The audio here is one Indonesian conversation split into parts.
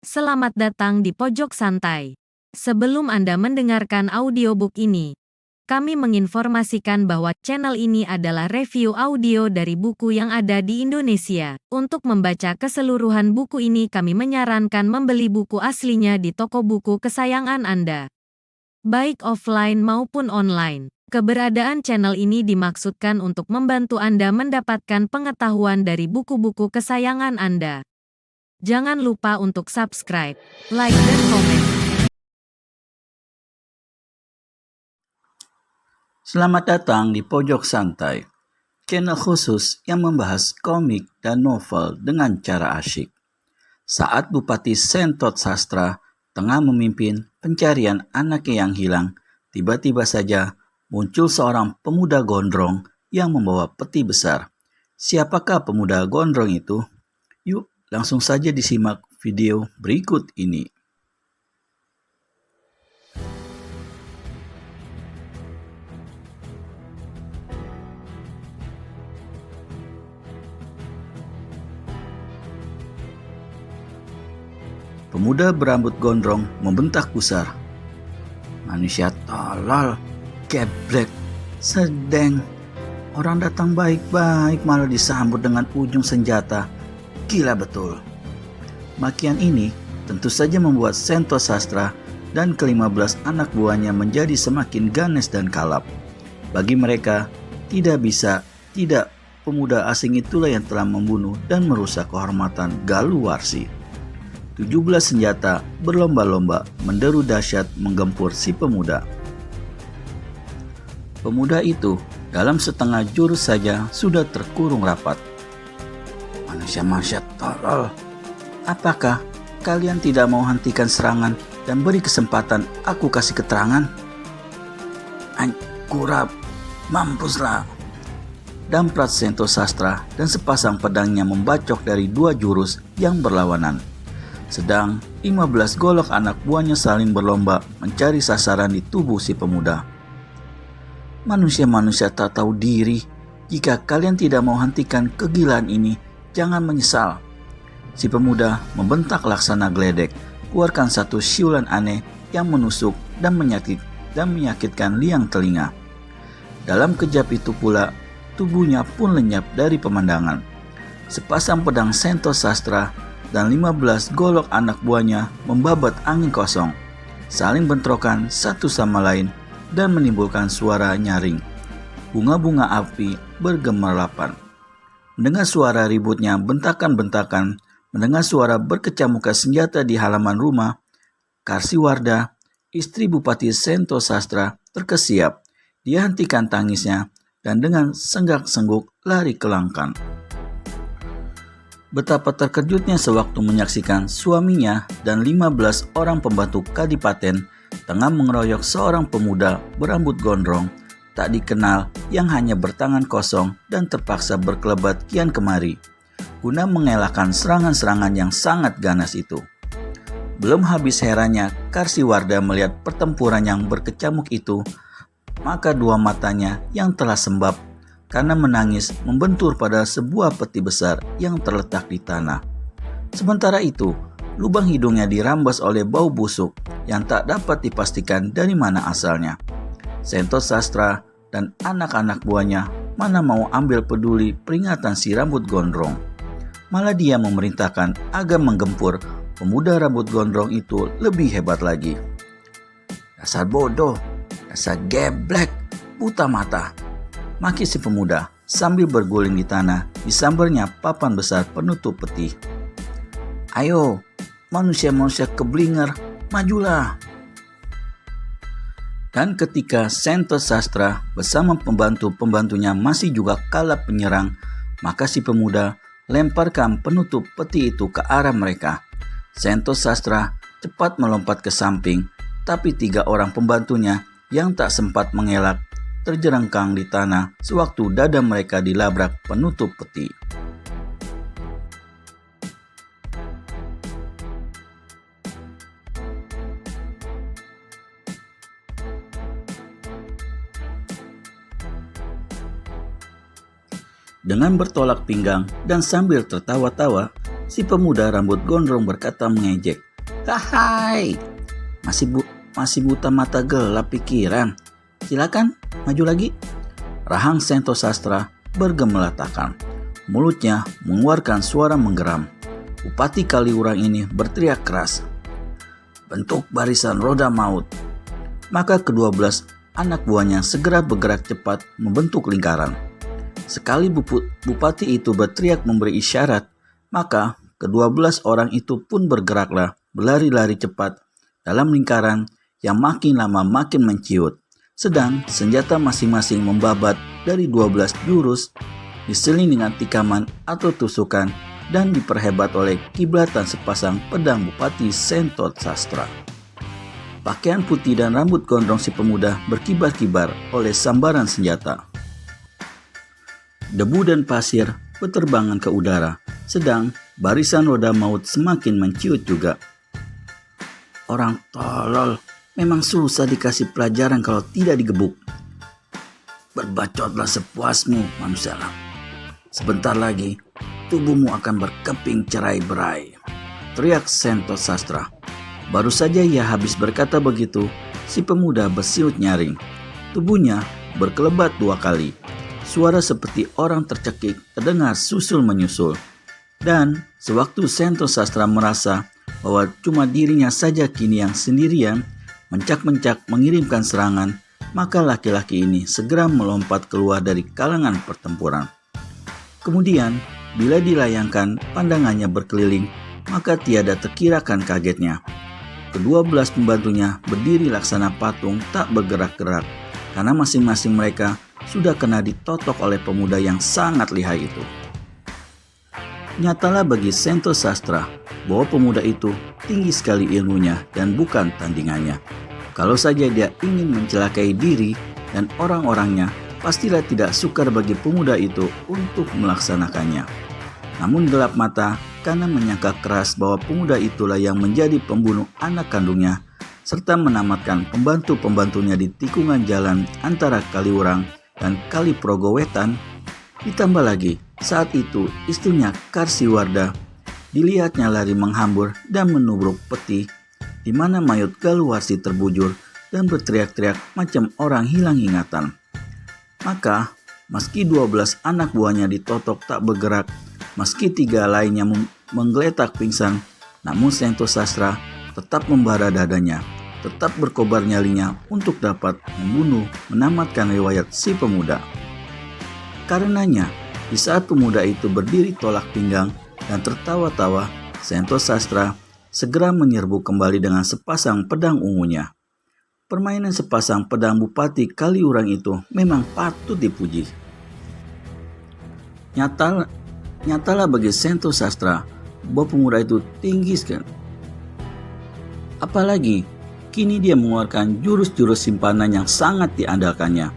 Selamat datang di Pojok Santai. Sebelum Anda mendengarkan audiobook ini, kami menginformasikan bahwa channel ini adalah review audio dari buku yang ada di Indonesia. Untuk membaca keseluruhan buku ini kami menyarankan membeli buku aslinya di toko buku kesayangan Anda. Baik offline maupun online. Keberadaan channel ini dimaksudkan untuk membantu Anda mendapatkan pengetahuan dari buku-buku kesayangan Anda. Jangan lupa untuk subscribe, like, dan komen. Selamat datang di Pojok Santai, channel khusus yang membahas komik dan novel dengan cara asyik. Saat Bupati Sentot Sastra tengah memimpin pencarian anaknya yang hilang, tiba-tiba saja muncul seorang pemuda gondrong yang membawa peti besar. Siapakah pemuda gondrong itu? Langsung saja disimak video berikut ini. Pemuda berambut gondrong membentak gusar. Manusia tolol, geblek, sedeng. Orang datang baik-baik malah disambut dengan ujung senjata Gila betul. Makian ini tentu saja membuat Sento Sastra dan ke-15 anak buahnya menjadi semakin ganas dan kalap. Bagi mereka, tidak bisa, tidak pemuda asing itulah yang telah membunuh dan merusak kehormatan Galuh Warsi. 17 senjata berlomba-lomba menderu dahsyat menggempur si pemuda. Pemuda itu dalam setengah jurus saja sudah terkurung rapat manusia-manusia tolol. Apakah kalian tidak mau hentikan serangan dan beri kesempatan aku kasih keterangan? Kurap, mampuslah. Damprat Sento Sastra dan sepasang pedangnya membacok dari dua jurus yang berlawanan. Sedang 15 golok anak buahnya saling berlomba mencari sasaran di tubuh si pemuda. Manusia-manusia tak tahu diri, jika kalian tidak mau hentikan kegilaan ini, Jangan menyesal. Si pemuda membentak laksana geledek, keluarkan satu siulan aneh yang menusuk dan menyakit dan menyakitkan liang telinga. Dalam kejap itu pula, tubuhnya pun lenyap dari pemandangan. Sepasang pedang sento sastra dan 15 golok anak buahnya membabat angin kosong, saling bentrokan satu sama lain dan menimbulkan suara nyaring. Bunga-bunga api bergemerlapan. Mendengar suara ributnya bentakan-bentakan, mendengar suara berkecamuknya senjata di halaman rumah, Karsiwarda, istri Bupati Sento Sastra, terkesiap. Dia hentikan tangisnya dan dengan senggak-sengguk lari ke langkang. Betapa terkejutnya sewaktu menyaksikan suaminya dan 15 orang pembantu kadipaten tengah mengeroyok seorang pemuda berambut gondrong tak dikenal yang hanya bertangan kosong dan terpaksa berkelebat kian kemari guna mengelakkan serangan-serangan yang sangat ganas itu. Belum habis herannya Karsiwarda melihat pertempuran yang berkecamuk itu, maka dua matanya yang telah sembab karena menangis membentur pada sebuah peti besar yang terletak di tanah. Sementara itu, lubang hidungnya dirambas oleh bau busuk yang tak dapat dipastikan dari mana asalnya. Sentos Sastra dan anak-anak buahnya mana mau ambil peduli peringatan si rambut gondrong. Malah dia memerintahkan agar menggempur pemuda rambut gondrong itu lebih hebat lagi. Dasar bodoh, dasar geblek, buta mata. Maki si pemuda sambil berguling di tanah disambarnya papan besar penutup peti. Ayo, manusia-manusia keblinger, majulah. Dan ketika Sento Sastra bersama pembantu-pembantunya masih juga kalah penyerang, maka si pemuda lemparkan penutup peti itu ke arah mereka. Sento Sastra cepat melompat ke samping, tapi tiga orang pembantunya yang tak sempat mengelak terjerengkang di tanah sewaktu dada mereka dilabrak penutup peti. Dengan bertolak pinggang dan sambil tertawa-tawa, si pemuda rambut gondrong berkata mengejek, Hai, masih bu masih buta mata gelap pikiran. Silakan, maju lagi. Rahang Sento Sastra bergemelatakan. Mulutnya mengeluarkan suara menggeram. Bupati Kaliurang ini berteriak keras. Bentuk barisan roda maut. Maka kedua belas anak buahnya segera bergerak cepat membentuk lingkaran. Sekali bupati itu berteriak memberi isyarat, maka kedua belas orang itu pun bergeraklah berlari-lari cepat dalam lingkaran yang makin lama makin menciut. Sedang senjata masing-masing membabat dari 12 jurus, diseling dengan tikaman atau tusukan, dan diperhebat oleh kiblatan sepasang pedang Bupati Sentot Sastra. Pakaian putih dan rambut gondrong si pemuda berkibar-kibar oleh sambaran senjata. Debu dan pasir berterbangan ke udara, sedang barisan roda maut semakin menciut juga. Orang tolol, Memang susah dikasih pelajaran kalau tidak digebuk. Berbacotlah sepuasmu, manusia Sebentar lagi, tubuhmu akan berkeping cerai berai. Teriak Sento Sastra. Baru saja ia habis berkata begitu, si pemuda bersiut nyaring. Tubuhnya berkelebat dua kali. Suara seperti orang tercekik terdengar susul menyusul. Dan sewaktu Sento Sastra merasa bahwa cuma dirinya saja kini yang sendirian, mencak-mencak mengirimkan serangan, maka laki-laki ini segera melompat keluar dari kalangan pertempuran. Kemudian, bila dilayangkan pandangannya berkeliling, maka tiada terkirakan kagetnya. Kedua belas pembantunya berdiri laksana patung tak bergerak-gerak, karena masing-masing mereka sudah kena ditotok oleh pemuda yang sangat lihai itu. Nyatalah bagi Sento Sastra bahwa pemuda itu tinggi sekali ilmunya dan bukan tandingannya. Kalau saja dia ingin mencelakai diri dan orang-orangnya, pastilah tidak sukar bagi pemuda itu untuk melaksanakannya. Namun gelap mata karena menyangka keras bahwa pemuda itulah yang menjadi pembunuh anak kandungnya serta menamatkan pembantu-pembantunya di tikungan jalan antara Kaliurang dan Kali Progowetan. Ditambah lagi, saat itu istrinya Karsiwarda dilihatnya lari menghambur dan menubruk peti di mana mayat Galuasi terbujur dan berteriak-teriak macam orang hilang ingatan. Maka, meski 12 anak buahnya ditotok tak bergerak, meski tiga lainnya menggeletak pingsan, namun Sento Sastra tetap membara dadanya, tetap berkobar nyalinya untuk dapat membunuh, menamatkan riwayat si pemuda. Karenanya, di saat pemuda itu berdiri tolak pinggang dan tertawa-tawa, Sento Sastra segera menyerbu kembali dengan sepasang pedang ungunya. Permainan sepasang pedang Bupati Kaliurang itu memang patut dipuji. Nyata, nyatalah bagi Sento Sastra bahwa pemuda itu tinggi sekali. Apalagi kini dia mengeluarkan jurus-jurus simpanan yang sangat diandalkannya.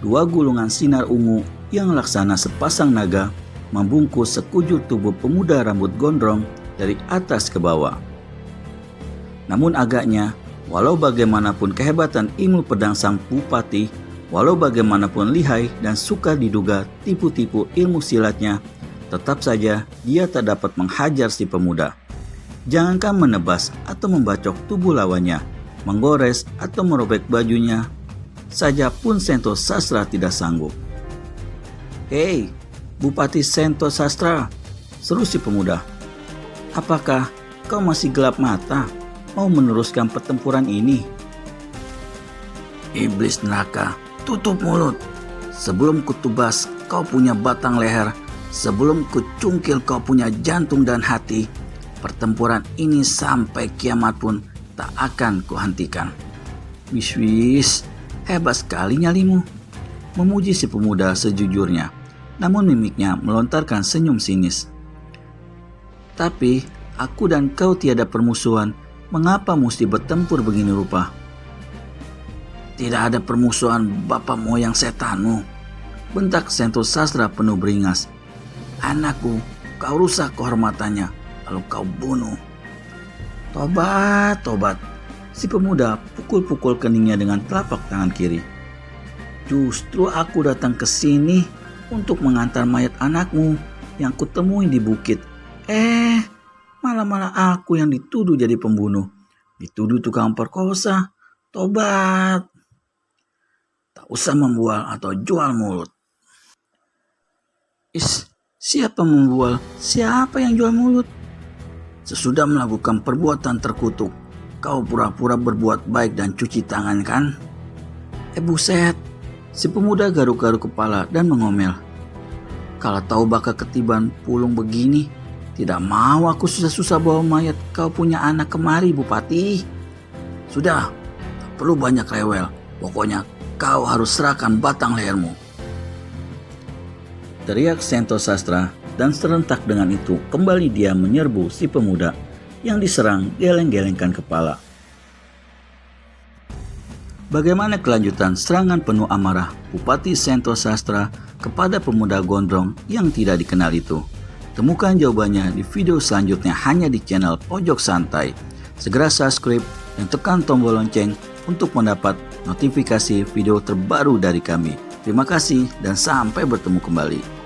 Dua gulungan sinar ungu yang laksana sepasang naga membungkus sekujur tubuh pemuda rambut gondrong dari atas ke bawah. Namun agaknya, walau bagaimanapun kehebatan ilmu pedang sang bupati, walau bagaimanapun lihai dan suka diduga tipu-tipu ilmu silatnya, tetap saja dia tak dapat menghajar si pemuda. Jangankan menebas atau membacok tubuh lawannya, menggores atau merobek bajunya, saja pun Sento Sastra tidak sanggup. Hei, Bupati Sento Sastra, seru si pemuda. Apakah kau masih gelap mata? mau meneruskan pertempuran ini. Iblis neraka, tutup mulut. Sebelum kutubas kau punya batang leher, sebelum kucungkil kau punya jantung dan hati, pertempuran ini sampai kiamat pun tak akan kuhentikan. Wis hebat sekali nyalimu. Memuji si pemuda sejujurnya, namun mimiknya melontarkan senyum sinis. Tapi aku dan kau tiada permusuhan Mengapa mesti bertempur begini rupa? Tidak ada permusuhan bapak moyang setanmu. Bentak Sento Sastra penuh beringas. Anakku, kau rusak kehormatannya, lalu kau bunuh. Tobat, tobat. Si pemuda pukul-pukul keningnya dengan telapak tangan kiri. Justru aku datang ke sini untuk mengantar mayat anakmu yang kutemui di bukit. Eh, malah malah aku yang dituduh jadi pembunuh. Dituduh tukang perkosa. Tobat. Tak usah membual atau jual mulut. Is, siapa membual? Siapa yang jual mulut? Sesudah melakukan perbuatan terkutuk, kau pura-pura berbuat baik dan cuci tangan kan? Eh buset, si pemuda garuk-garuk kepala dan mengomel. Kalau tahu bakal ketiban pulung begini, tidak mau aku susah-susah bawa mayat kau punya anak kemari, Bupati. Sudah, tak perlu banyak rewel. Pokoknya kau harus serahkan batang lehermu. Teriak Sento Sastra dan serentak dengan itu kembali dia menyerbu si pemuda yang diserang geleng-gelengkan kepala. Bagaimana kelanjutan serangan penuh amarah Bupati Sento Sastra kepada pemuda gondrong yang tidak dikenal itu? Temukan jawabannya di video selanjutnya hanya di channel Pojok Santai. Segera subscribe dan tekan tombol lonceng untuk mendapat notifikasi video terbaru dari kami. Terima kasih dan sampai bertemu kembali.